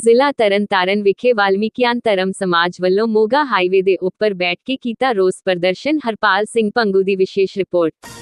ਜ਼ਿਲ੍ਹਾ ਤਰਨਤਾਰਨ ਵਿਖੇ ਵਾਲਮੀਕਿਆਨ ਧਰਮ ਸਮਾਜ ਵੱਲੋਂ ਮੋਗਾ ਹਾਈਵੇ ਦੇ ਉੱਪਰ ਬੈਠ ਕੇ ਕੀਤਾ ਰੋਸ ਪ੍ਰਦਰਸ਼ਨ। ਹਰਪਾਲ ਸਿੰਘ ਪੰਗੂ ਦੀ ਵਿਸ਼ੇਸ਼ ਰਿਪੋਰਟ।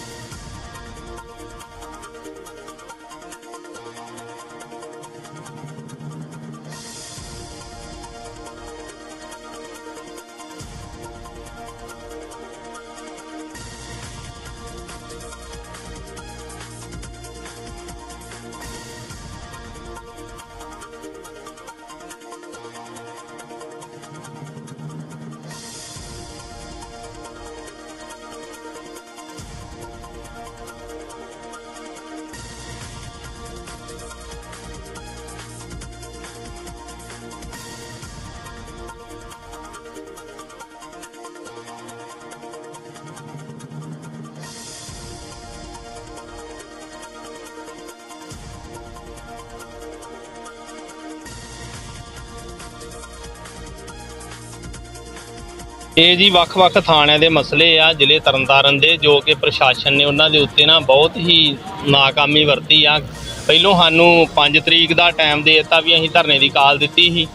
ਇਹ ਜੀ ਵੱਖ-ਵੱਖ ਥਾਣਿਆਂ ਦੇ ਮਸਲੇ ਆ, ਜ਼ਿਲ੍ਹੇ ਤਰਨਤਾਰਨ ਦੇ, ਜੋ ਕਿ ਪ੍ਰਸ਼ਾਸਨ ਨੇ ਉਹਨਾਂ ਦੇ ਉੱਤੇ ਨਾ ਬਹੁਤ ਹੀ ਨਾਕਾਮੀ ਵਰਤੀ ਆ। ਪਹਿਲੋਂ ਸਾਨੂੰ 5 ਤਰੀਕ ਦਾ ਟਾਈਮ ਦੇ ਦਿੱਤਾ ਵੀ ਅਸੀਂ ਧਰਨੇ ਦੀ ਕਾਲ ਦਿੱਤੀ ਸੀ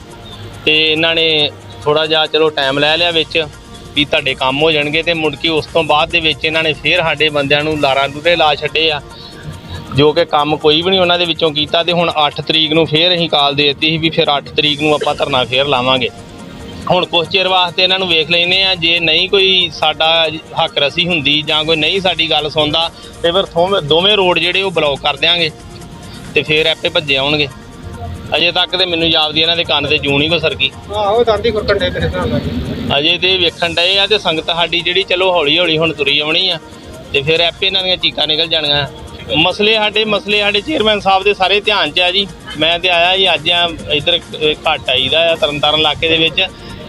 ਤੇ ਇਹਨਾਂ ਨੇ ਥੋੜਾ ਜਿਹਾ ਚਲੋ ਟਾਈਮ ਲੈ ਲਿਆ ਵਿੱਚ ਵੀ ਤੁਹਾਡੇ ਕੰਮ ਹੋ ਜਾਣਗੇ ਤੇ ਮੁੜ ਕੇ ਉਸ ਤੋਂ ਬਾਅਦ ਦੇ ਵਿੱਚ ਇਹਨਾਂ ਨੇ ਫੇਰ ਸਾਡੇ ਬੰਦਿਆਂ ਨੂੰ ਲਾਰਾਂ ਡੂਰੇ ਲਾ ਛੱਡੇ ਆ। ਜੋ ਕਿ ਕੰਮ ਕੋਈ ਵੀ ਨਹੀਂ ਉਹਨਾਂ ਦੇ ਵਿੱਚੋਂ ਕੀਤਾ ਤੇ ਹੁਣ 8 ਤਰੀਕ ਨੂੰ ਫੇਰ ਅਸੀਂ ਕਾਲ ਦੇ ਦਿੱਤੀ ਸੀ ਵੀ ਫਿਰ 8 ਤਰੀਕ ਨੂੰ ਆਪਾਂ ਧਰਨਾ ਫੇਰ ਲਾਵਾਂਗੇ। ਹੁਣ ਕੁਛ ਚਿਰ ਵਾਸਤੇ ਇਹਨਾਂ ਨੂੰ ਵੇਖ ਲੈਨੇ ਆ ਜੇ ਨਹੀਂ ਕੋਈ ਸਾਡਾ ਹੱਕ ਰਸੀ ਹੁੰਦੀ ਜਾਂ ਕੋਈ ਨਹੀਂ ਸਾਡੀ ਗੱਲ ਸੁਣਦਾ ਤੇ ਫਿਰ ਦੋਵੇਂ ਰੋਡ ਜਿਹੜੇ ਉਹ ਬਲੌਕ ਕਰ ਦਿਆਂਗੇ ਤੇ ਫੇਰ ਆਪੇ ਭੱਜੇ ਆਉਣਗੇ। ਅਜੇ ਤੱਕ ਤੇ ਮੈਨੂੰ ਜਾਪਦੀ ਇਹਨਾਂ ਦੇ ਕੰਨ ਤੇ ਜੂੰ ਨਹੀਂ ਕੋ ਸਰਕੀ ਆਹੋ ਦੰਦੀ ਖੁਰਕਣ ਦੇ ਤੇਰੇ ਨਾਲ। ਅਜੇ ਤੇ ਵੇਖਣ ਡਏ ਆ ਤੇ ਸੰਗਤ ਸਾਡੀ ਜਿਹੜੀ ਚਲੋ ਹੌਲੀ ਹੌਲੀ ਹੁਣ ਤੁਰੀ ਆਉਣੀ ਆ ਤੇ ਫਿਰ ਆਪੇ ਇਹਨਾਂ ਦੀਆਂ ਚੀਕਾਂ ਨਿਕਲ ਜਾਣੀਆਂ। ਮਸਲੇ ਸਾਡੇ ਮਸਲੇ ਸਾਡੇ ਚੇਅਰਮੈਨ ਸਾਹਿਬ ਦੇ ਸਾਰੇ ਧਿਆਨ 'ਚ ਆ ਜੀ। ਮੈਂ ਤੇ ਆਇਆ ਜੀ ਅੱਜ ਆ ਇਧਰ ਘੱਟ ਆਈਦਾ ਆ ਤਰਨਤਾਰਨ ਇਲਾਕੇ ਦੇ ਵਿੱਚ।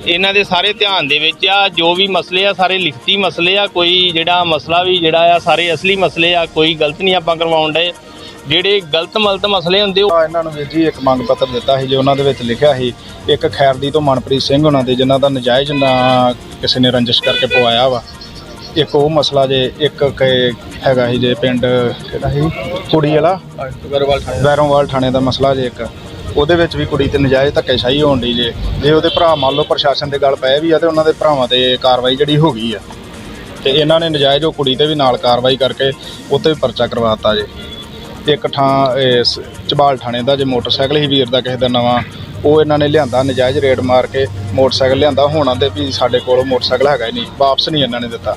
ਇਹਨਾਂ ਦੇ ਸਾਰੇ ਧਿਆਨ ਦੇ ਵਿੱਚ ਆ ਜੋ ਵੀ ਮਸਲੇ ਆ ਸਾਰੇ ਲਿਖਤੀ ਮਸਲੇ ਆ ਕੋਈ ਜਿਹੜਾ ਮਸਲਾ ਵੀ ਜਿਹੜਾ ਆ ਸਾਰੇ ਅਸਲੀ ਮਸਲੇ ਆ ਕੋਈ ਗਲਤ ਨਹੀਂ ਆਪਾਂ ਕਰਵਾਉਣ ਡਏ। ਜਿਹੜੇ ਗਲਤ ਮਲਤ ਮਸਲੇ ਹੁੰਦੇ ਉਹ ਆ ਇਹਨਾਂ ਨੂੰ ਵੀਰ ਜੀ ਇੱਕ ਮੰਗ ਪੱਤਰ ਦਿੱਤਾ ਸੀ ਜੇ ਉਹਨਾਂ ਦੇ ਵਿੱਚ ਲਿਖਿਆ ਸੀ ਇੱਕ ਖੈਰਦੀ ਤੋਂ ਮਨਪ੍ਰੀਤ ਸਿੰਘ ਉਹਨਾਂ ਦੇ ਜਿਨ੍ਹਾਂ ਦਾ ਨਜਾਇਜ਼ ਨਾ ਕਿਸੇ ਨੇ ਰੰਜਿਸ਼ ਕਰਕੇ ਪਵਾਇਆ ਵਾ। ਇੱਕ ਉਹ ਮਸਲਾ ਜੇ ਇੱਕ ਕਿ ਹੈਗਾ ਸੀ ਜੇ ਪਿੰਡ ਕਿਹੜਾ ਸੀ? ਕੁੜੀ ਵਾਲਾ ਵੈਰੋਂਵਾਲ ਥਾਣੇ ਦਾ ਮਸਲਾ ਜੇ ਇੱਕ। ਉਹਦੇ ਵਿੱਚ ਵੀ ਕੁੜੀ ਤੇ ਨਜਾਇਜ਼ ਧੱਕੇਸ਼ਾਹੀ ਹੋਣ ਦੀ ਜੇ। ਜੇ ਉਹਦੇ ਭਰਾ ਮੰਨ ਲਓ ਪ੍ਰਸ਼ਾਸਨ ਦੇ ਗੱਲ ਪਏ ਵੀ ਆ ਤੇ ਉਹਨਾਂ ਦੇ ਭਰਾਵਾਂ ਤੇ ਕਾਰਵਾਈ ਜਿਹੜੀ ਹੋ ਗਈ ਆ। ਤੇ ਇਹਨਾਂ ਨੇ ਨਜਾਇਜ਼ ਉਹ ਕੁੜੀ ਤੇ ਵੀ ਨਾਲ ਕਾਰਵਾਈ ਕਰਕੇ ਉੱਤੇ ਵੀ ਪਰਚਾ ਕਰਵਾਤਾ ਜੇ। ਇੱਕ ਥਾਂ ਇਹ ਸ- ਝਬਾਲ ਥਾਣੇ ਦਾ ਜੇ ਮੋਟਰਸਾਈਕਲ ਹੀ ਵੀਰ ਦਾ ਕਿਸੇ ਦਾ ਨਵਾਂ ਉਹ ਇਹਨਾਂ ਨੇ ਲਿਆਂਦਾ ਨਜਾਇਜ਼ ਰੇਡ ਮਾਰ ਕੇ ਮੋਟਰਸਾਈਕਲ ਲਿਆਂਦਾ ਹੁਣ ਆਂਦੇ ਵੀ ਸਾਡੇ ਕੋਲ ਮੋਟਰਸਾਈਕਲ ਹੈਗਾ ਹੀ ਨਹੀਂ ਵਾਪਸ ਨਹੀਂ ਇਹਨਾਂ ਨੇ ਦਿੱਤਾ।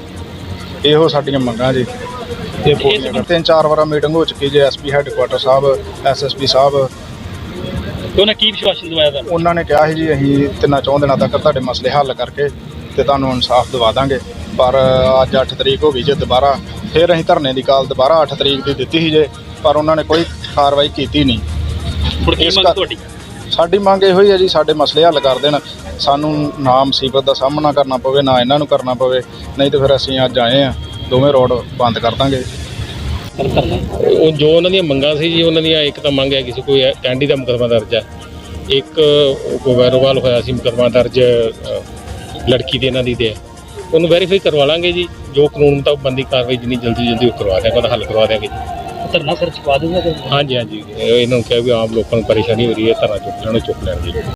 ਇਹੋ ਸਾਡੀਆਂ ਮੰਗਾਂ ਜੀ। ਕਰ ਤਿੰਨ ਚਾਰ ਵਾਰਾਂ ਮੀਟਿੰਗ ਹੋ ਚੁੱਕੀ ਜੇ ਐਸਪੀ ਹੈੱਡਕੁਆਟਰ ਸਾਹਿਬ ਐਸਐਸਪੀ ਸਾਹਿਬ ਉਹਨਾਂ ਕੀ ਵਿਸ਼ਵਾਸਨ ਦਵਾਇਆ ਤੁਹਾਨੂੰ? ਉਹਨਾਂ ਨੇ ਕਿਹਾ ਸੀ ਜੀ ਅਸੀਂ ਤਿੰਨਾਂ ਚੌਂ ਦਿਨਾਂ ਤੱਕ ਤੁਹਾਡੇ ਮਸਲੇ ਹੱਲ ਕਰਕੇ ਤੇ ਤੁਹਾਨੂੰ ਇਨਸਾਫ ਦਿਵਾ ਦਾਂਗੇ। ਪਰ ਅੱਜ 8 ਤਰੀਕ ਹੋ ਗਈ ਜੇ ਦੁਬਾਰਾ ਫਿਰ ਅਸੀਂ ਧਰਨੇ ਦੀ ਕਾਲ ਦੁਬਾਰਾ 8 ਤਰੀਕ ਦੀ ਦਿੱਤੀ ਸੀ ਜੇ ਪਰ ਉਹਨਾਂ ਨੇ ਕੋਈ ਕਾਰਵਾਈ ਕੀਤੀ ਨਹੀਂ। ਹੁਣ ਕੀ ਇਸ ਮੰਗ ਕਰ- ਤੁਹਾਡੀ? ਸਾਡੀ ਮੰਗ ਇਹੋ ਹੀ ਹੈ ਜੀ ਸਾਡੇ ਮਸਲੇ ਹੱਲ ਕਰ ਦੇਣ। ਸਾਨੂੰ ਨਾ ਮੁਸੀਬਤ ਦਾ ਸਾਹਮਣਾ ਕਰਨਾ ਪਵੇ ਨਾ ਇਹਨਾਂ ਨੂੰ ਕਰਨਾ ਪਵੇ। ਨਹੀਂ ਤੇ ਫਿਰ ਅਸੀਂ ਅੱਜ ਆਏ ਆ ਦੋਵੇਂ ਰੋਡ ਬੰਦ ਕਰ ਦਾਂਗੇ। ਉਹ ਜੋ ਉਹਨਾਂ ਦੀਆਂ ਮੰਗਾਂ ਸੀ ਜੀ ਉਹਨਾਂ ਦੀਆਂ ਇੱਕ ਤਾਂ ਮੰਗ ਹੈ ਕਿਸੇ ਕੋਈ ਕੈਂਡੀ ਦਾ ਮੁਕੱਦਮਾ ਦਰਜ ਹੈ ਇੱਕ ਕੋਈ ਵੈਰੋਵਾਲ ਹੋਇਆ ਸੀ ਮੁਕੱਦਮਾ ਦਰਜ ਲੜਕੀ ਦੇ ਇਹਨਾਂ ਦੀ ਦੇ ਉਹਨੂੰ ਵੈਰੀਫਾਈ ਕਰਵਾ ਲਾਂਗੇ ਜੀ। ਜੋ ਕਾਨੂੰਨ ਮੁਤਾਬਕ ਬੰਦੀ ਕਾਰਵਾਈ ਜਿੰਨੀ ਜਲਦੀ ਜਲਦੀ ਉਹ ਕਰਵਾ ਦਿਆਂਗੇ ਉਹਦਾ ਹੱਲ ਕਰਵਾ ਦਿਆਂਗੇ ਜੀ। ਧਰਨਾ ਸਰ ਚੁਕਾ ਦੂੰਗਾ ਹਾਂਜੀ ਹਾਂਜੀ। ਇਹ- ਇਹਨਾਂ ਨੂੰ ਕਿਹਾ ਵੀ ਆਮ ਲੋਕਾਂ ਨੂੰ ਪਰੇਸ਼ਾਨੀ ਹੋ ਰਹੀ ਹੈ ਧਰਨਾ ਚੁੱਕ ਲੈਣ ਚੁੱਕ ਲੈਣ ਜੀ।